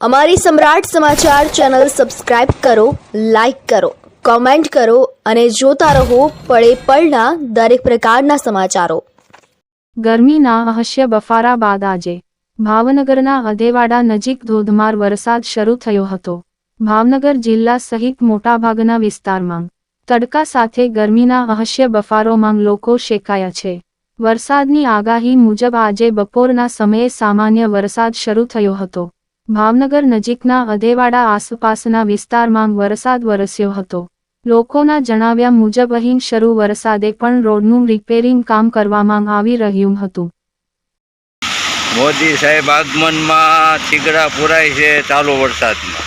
અમારી સમ્રાટ સમાચાર ચેનલ સબસ્ક્રાઇબ કરો, લાઇક કરો, કોમેન્ટ કરો અને જોતા રહો પળે પળના દરેક પ્રકારના સમાચારો. ગરમીના અહસ્ય બફારા બાદ આજે ભાવનગરના અધેવાડા નજીક ધોધમાર વરસાદ શરૂ થયો હતો. ભાવનગર જિલ્લા સહિત મોટાભાગના વિસ્તારમાં તડકા સાથે ગરમીના અહસ્ય બફારોમાં લોકો શેકાયા છે. વરસાદની આગાહી મુજબ આજે બપોરના સમયે સામાન્ય વરસાદ શરૂ થયો હતો. ભાવનગર નજીકના અધેવાડા આસપાસના વિસ્તારમાં વરસાદ વરસ્યો હતો. લોકોના જણાવ્યા મુજબ અહીં શરૂ વરસાદે પણ રોડનું રિપેરિંગ કામ કરવામાં આવી રહ્યું હતું. મોદી સાહેબ આગમનમાં થીગડા પુરાય છે ચાલુ વરસાદમાં.